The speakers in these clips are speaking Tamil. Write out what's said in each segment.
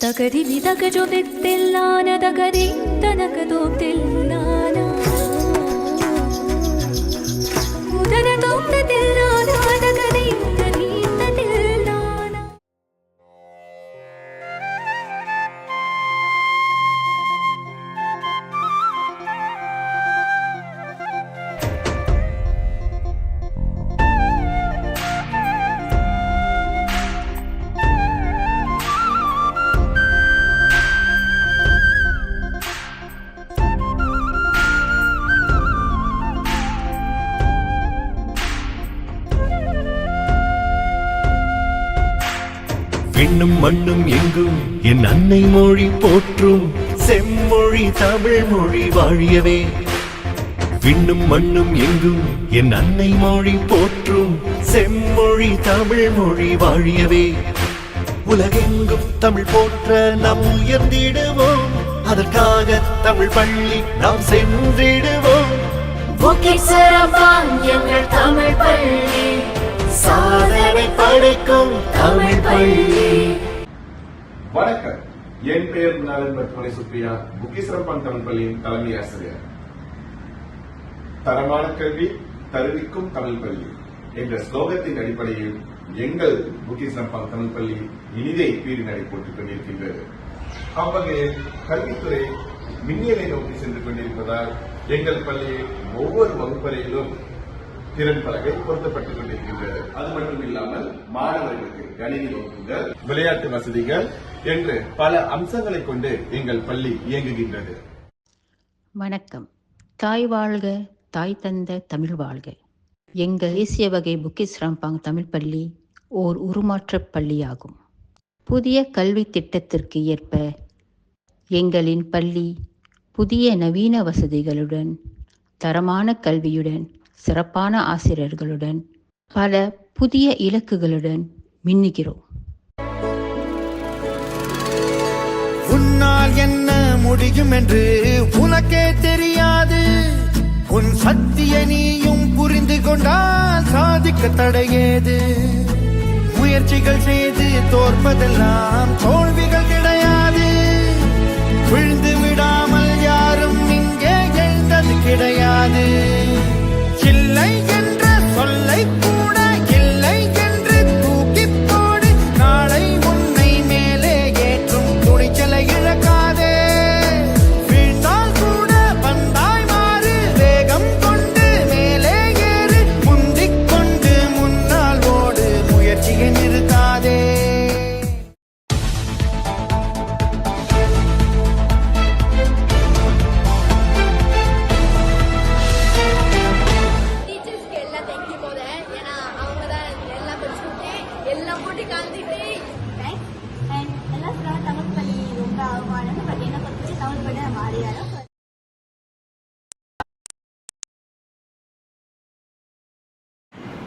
ತಗದಿಲಿ ತಗಜೊದೆತ್ತೆಲ್ಲಾನ ತಗದಿ ತನಕದೋಗ್ತೆಲ್ಲಾನ விண்ணும் மண்ணும் எங்கும். என் அன்னை மொழி போற்றும். செம்மொழி தமிழ் மொழி வாழியவே. விண்ணும் மண்ணும் எங்கும். என் அன்னை மொழி போற்றும். செம்மொழி தமிழ் மொழி வாழியவே. உலகெங்கும் தமிழ் போற்ற நாம் உயர்ந்திடுவோம். அதற்காக தமிழ் பள்ளி நாம் சென்றிடுவோம். எங்கள் தமிழ் பள்ளி. சாதனை படைக்கும் தமிழ் பள்ளி. வணக்கம். என் பெயர் நலன் பத்மலை சுப்ரியா புக்கிசிரப்பான் தமிழ் பள்ளியின் தலைமை ஆசிரியர். தரமான கல்வி தருவிக்கும் தமிழ் பள்ளி என்ற ஸ்லோகத்தின் அடிப்படையில் எங்கள் புக்கிசிரப்பான் தமிழ் பள்ளி இனிதை பீடி நடை போட்டுக் கொண்டிருக்கின்றது. அவ்வகையில் கல்வித்துறை மின்னியலை நோக்கி சென்று கொண்டிருப்பதால் எங்கள் பள்ளியில் ஒவ்வொரு வகுப்பறையிலும் திறன் பலகை பொருத்தப்பட்டுக் கொண்டிருக்கின்றது. அது மட்டும் இல்லாமல் மாணவர்களுக்கு கணினி வகுப்புகள் விளையாட்டு வசதிகள் என்று பல அம்சங்களை கொண்டு எங்கள் பள்ளி இயங்குகின்றது. வணக்கம். தாய் வாழ்க தாய் தந்த தமிழ் வாழ்க. எங்கள் தேசிய வகை புக்கிஸ் ராம்பாங் தமிழ் பள்ளி ஓர் உருமாற்றப் பள்ளியாகும். புதிய கல்வி திட்டத்திற்கு ஏற்ப எங்களின் பள்ளி புதிய நவீன வசதிகளுடன் தரமான கல்வியுடன் சிறப்பான ஆசிரியர்களுடன் பல புதிய இலக்குகளுடன் மின்னுகிறோம். உன்னால் என்ன முடியும் என்று உனக்கே தெரியாது. உன் சக்திய நீயும் புரிந்து கொண்டால் சாதிக்க தடையேது. முயற்சிகள் செய்து தோற்பதெல்லாம்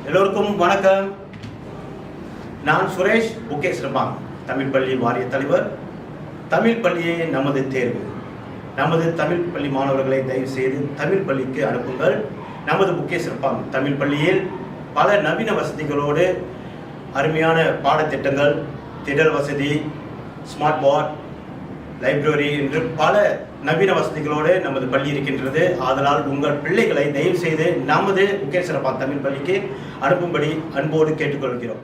எல்லோருக்கும் வணக்கம். நான் சுரேஷ் முகேஷ் ரபாங் தமிழ் பள்ளி வாரிய தலைவர். தமிழ் பள்ளியே நமது தேர்வு. நமது தமிழ் பள்ளி மாணவர்களை தயவு செய்து தமிழ் பள்ளிக்கு அனுப்புங்கள். நமது புக்கே ரபாங் தமிழ் பள்ளியில் பல நவீன வசதிகளோடு அருமையான பாடத்திட்டங்கள் திடல் வசதி ஸ்மார்ட் போர்ட் லைப்ரரி என்று பல நவீன வசதிகளோடு நமது பள்ளி இருக்கின்றது. ஆதலால் உங்கள் பிள்ளைகளை தயவு செய்து நமது முகேஸ்வரப்பா தமிழ் பள்ளிக்கு அனுப்பும்படி அன்போடு கேட்டுக்கொள்கிறோம்.